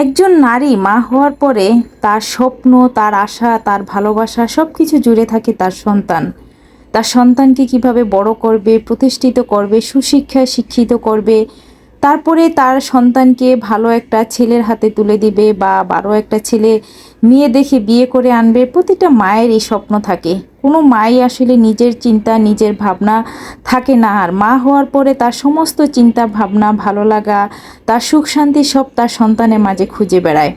একজন নারী মা হওয়ার পরে তার স্বপ্ন, তার আশা, তার ভালোবাসা সব কিছু জুড়ে থাকে তার সন্তান। তার সন্তানকে কীভাবে বড় করবে, প্রতিষ্ঠিত করবে, সুশিক্ষায় শিক্ষিত করবে, তারপরে তার সন্তানকে ভালো একটা ছেলের হাতে তুলে দিবে বা বারো একটা ছেলে মেয়ে দেখে বিয়ে করে আনবে, প্রতিটা মায়ের এই স্বপ্ন থাকে। কোনো মাই আসলে নিজের চিন্তা, নিজের ভাবনা থাকে না। আর মা হওয়ার পরে তার সমস্ত চিন্তা, ভাবনা, ভালো লাগা, তার সুখ শান্তি সব তার সন্তানের মাঝে খুঁজে বেড়ায়।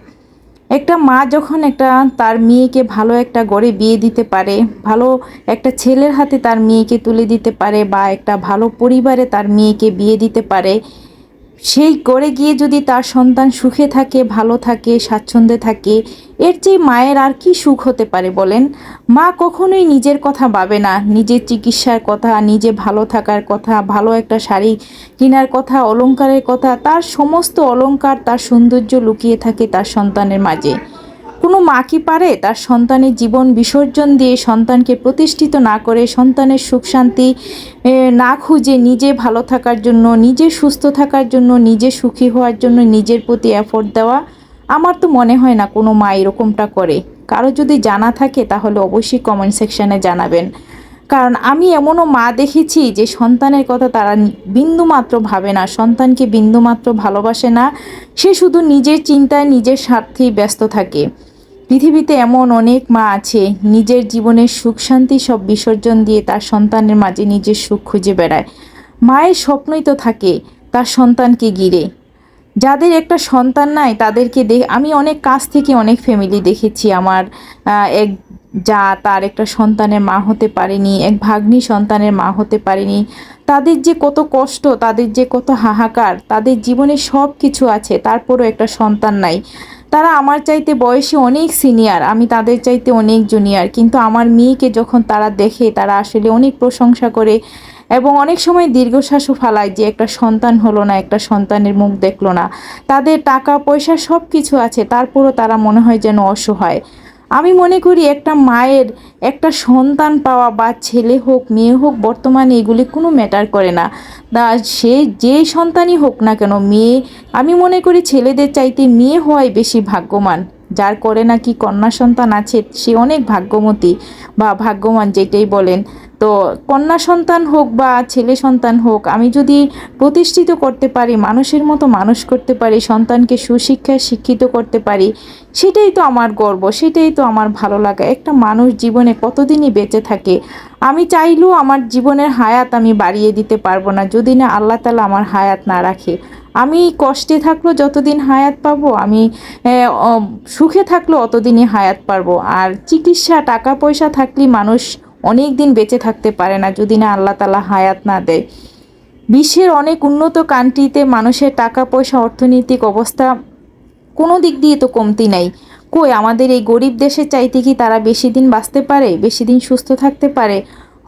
একটা মা যখন একটা তার মেয়েকে ভালো একটা গড়ে বিয়ে দিতে পারে, ভালো একটা ছেলের হাতে তার মেয়েকে তুলে দিতে পারে বা একটা ভালো পরিবারে তার মেয়েকে বিয়ে দিতে পারে সেই করে গিয়ে যদি তার সন্তান সুখে থাকে, ভালো থাকে, স্বাচ্ছন্দ্যে থাকে, এর চেয়ে মায়ের আর কি সুখ হতে পারে বলেন? মা কখনোই নিজের কথা ভাবে না। নিজের চিকিৎসার কথা, নিজে ভালো থাকার কথা, ভালো একটা শাড়ি কেনার কথা অলঙ্কারের কথা, তার সমস্ত অলঙ্কার তার সৌন্দর্য লুকিয়ে থাকে তার সন্তানের মাঝে। কোনো মা কি পারে? তার সন্তানের জীবন বিসর্জন দিয়ে সন্তানকে প্রতিষ্ঠিত না করে সন্তানের সুখ শান্তি না খুঁজে নিজে ভালো থাকার জন্য, নিজে সুস্থ থাকার জন্য, নিজে সুখী হওয়ার জন্য নিজের প্রতি এফোর্ট দেওয়া আমার তো মনে হয় না কোনো মা এরকমটা করে। কারও যদি জানা থাকে তাহলে অবশ্যই কমেন্ট সেকশানে জানাবেন। কারণ আমি এমনও মা দেখেছি যে সন্তানের কথা তারা বিন্দুমাত্র ভাবে না, সন্তানকে বিন্দুমাত্র ভালোবাসে না। সে শুধু নিজের চিন্তায়, নিজের স্বার্থেই ব্যস্ত থাকে। পৃথিবীতে এমন অনেক মা আছে, নিজের জীবনের সুখ শান্তি সব বিসর্জন দিয়ে তার সন্তানের মাঝে নিজের সুখ খুঁজে বেড়ায়। মায়ের স্বপ্নই তো থাকে তার সন্তানকে ঘিরে। যাদের একটা সন্তান নাই, তাদেরকে দেখ আমি অনেক কাছ থেকে অনেক ফ্যামিলি দেখেছি। আমার এক যা তার একটা সন্তানের মা হতে পারেনি, এক ভাগ্নি সন্তানের মা হতে পারেনি। তাদের যে কত কষ্ট, তাদের যে কত হাহাকার, তাদের জীবনে সব কিছু আছে, তারপরও একটা সন্তান নাই। তারা আমার চাইতে বয়সে অনেক সিনিয়র আমি তাদের চাইতে অনেক জুনিয়র কিন্তু আমার মেয়েকে যখন তারা দেখে, তারা আসলে অনেক প্রশংসা করে এবং অনেক সময় দীর্ঘশ্বাসও ফালায় যে একটা সন্তান হলো না, একটা সন্তানের মুখ দেখল না। তাদের টাকা পয়সা সব কিছু আছে, তারপরও তারা মনে হয় যেন অসহায়। আমি মনে করি একটা মায়ের, একটা সন্তান পাওয়া বা ছেলে হোক, মেয়ে হোক, বর্তমানে এগুলি কোনো ম্যাটার করে না। তা সে যে সন্তানই হোক না কেন, মেয়ে, আমি মনে করি ছেলেদের চাইতে মেয়ে হওয়াই বেশি ভাগ্যমান। যার করে নাকি কন্যা সন্তান আছে, সে অনেক ভাগ্যমতী বা ভাগ্যমান যেটাই বলেন। তো কন্যা সন্তান হোক বা ছেলে সন্তান হোক, আমি যদি প্রতিষ্ঠিত করতে পারি, মানুষের মতো মানুষ করতে পারি, সন্তানকে সুশিক্ষায় শিক্ষিত করতে পারি, সেটাই তো আমার গর্ব, সেটাই তো আমার ভালো লাগা। একটা মানুষ জীবনে কতদিনই বেঁচে থাকে, আমি চাইলেও আমার জীবনের হায়াত আমি বাড়িয়ে দিতে পারব না, যদি না আল্লাহ তালা আমার হায়াত না রাখে। আমি কষ্টে থাকলেও যতদিন হায়াত পাবো, আমি সুখে থাকলেও অতদিনই হায়াত পারব। আর চিকিৎসা টাকা পয়সা থাকলে মানুষ অনেক দিন বেঁচে থাকতে পারে না, যদি না আল্লাহ তালা হায়াত না দেয়। বিশ্বের অনেক উন্নত কান্ট্রিতে মানুষের টাকা, পয়সা, অর্থনৈতিক অবস্থা কোনো দিক দিয়ে তো কমতি নাই। কই, আমাদের এই গরিব দেশে চাইতে কি তারা বেশি দিন বাঁচতে পারে, বেশি দিন সুস্থ থাকতে পারে?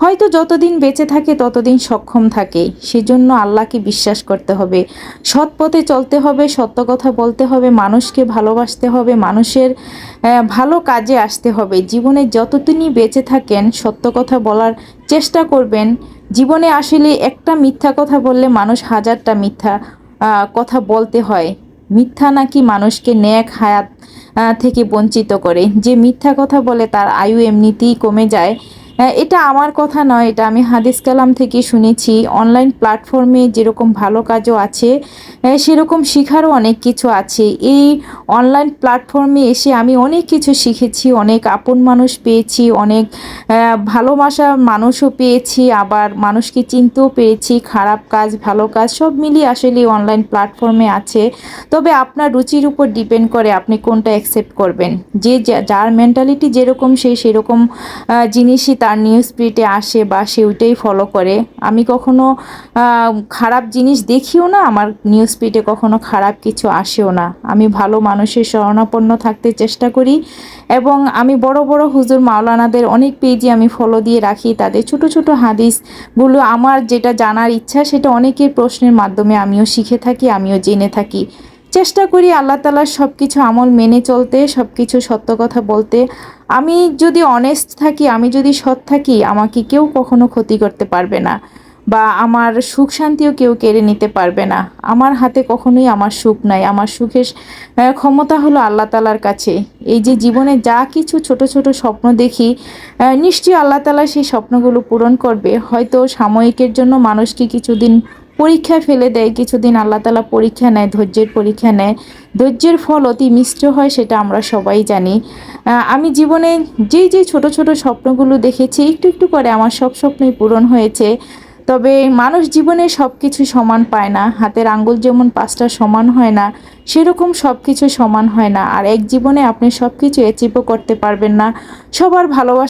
হয়তো যতদিন বেঁচে থাকে, ততদিন সক্ষম থাকে। সেজন্য আল্লাহকে বিশ্বাস করতে হবে। সৎ পথে চলতে হবে, সত্য কথা বলতে হবে, মানুষকে ভালোবাসতে হবে, মানুষের ভালো কাজে আসতে হবে। জীবনে যতদিনই বেঁচে থাকেন, সত্য কথা বলার চেষ্টা করবেন। জীবনে আসলে একটা মিথ্যা কথা বললে মানুষ হাজারটা মিথ্যা কথা বলতে হয়। মিথ্যা নাকি মানুষকে ন্যাক হায়াত থেকে বঞ্চিত করে। যে মিথ্যা কথা বলে তার আয়ু এমনিতেই কমে যায়। এটা আমার কথা নয়, এটা আমি হাদিস কালাম থেকে শুনেছি। অনলাইন প্ল্যাটফর্মে যেরকম ভালো কাজও আছে সেরকম শেখারও অনেক কিছু আছে। এই অনলাইন প্ল্যাটফর্মে এসে আমি অনেক কিছু শিখেছি, অনেক আপন মানুষ পেয়েছি, অনেক ভালোবাসা মানুষও পেয়েছি, আবার মানুষকে চিনতেও পেরেছি, খারাপ কাজ, ভালো কাজ, সব মিলিয়ে আসলে অনলাইন প্ল্যাটফর্মে আছে। তবে আপনার রুচির উপর ডিপেন্ড করে আপনি কোনটা অ্যাকসেপ্ট করবেন। যে যার মেন্টালিটি যেরকম সে সেরকম জিনিসই তার নিউজ স্পিরিটে আসে বা সে ওইটাই ফলো করে। আমি কখনো খারাপ জিনিস দেখিও না, আমার নিউজ স্পিরিটে কখনো খারাপ কিছু আসেও না। আমি ভালো মানুষের শরণাপন্ন থাকতে চেষ্টা করি এবং আমি বড় বড় হুজুর মাওলানাদের অনেক পেজই আমি ফলো দিয়ে রাখি। তাদের ছোট ছোট হাদিসগুলো আমার যেটা জানার ইচ্ছা, সেটা অনেকের প্রশ্নের মাধ্যমে আমিও শিখে থাকি, আমিও জেনে থাকি। চেষ্টা করি আল্লাহ তালার সব কিছু আমল মেনে চলতে সব কিছু সত্য কথা বলতে। আমি যদি অনেস্ট থাকি, আমি যদি সৎ থাকি, আমাকে কেউ কখনো ক্ষতি করতে পারবে না বা আমার সুখ শান্তিও কেউ কেড়ে নিতে পারবে না। আমার হাতে কখনোই আমার সুখ নাই। আমার সুখের ক্ষমতা হলো আল্লাহ তালার কাছে। এই যে জীবনে যা কিছু ছোট ছোট স্বপ্ন দেখি নিশ্চয়ই আল্লাহ তালা সেই স্বপ্নগুলো পূরণ করবে। হয়তো সাময়িকের জন্য মানুষকে কিছুদিন পরীক্ষায় ফেলে দেয়, কিছুদিন আল্লাহ তালা পরীক্ষা নেয়, ধৈর্যের পরীক্ষা নেয়। ধৈর্যের ফল অতি মিষ্ট হয়, সেটা আমরা সবাই জানি। আমি জীবনে যেই যে ছোট ছোট স্বপ্নগুলো দেখেছি, একটু একটু করে আমার সব স্বপ্নই পূরণ হয়েছে। তবে মানুষ জীবনে সব কিছু সমান পায় না, হাতের আঙ্গুল যেমন পাঁচটা সমান হয় না, সেরকম সব কিছু সমান হয় না। আর এক জীবনে আপনি সব কিছু অ্যাচিভও করতে পারবেন না। সবার ভালোবাসা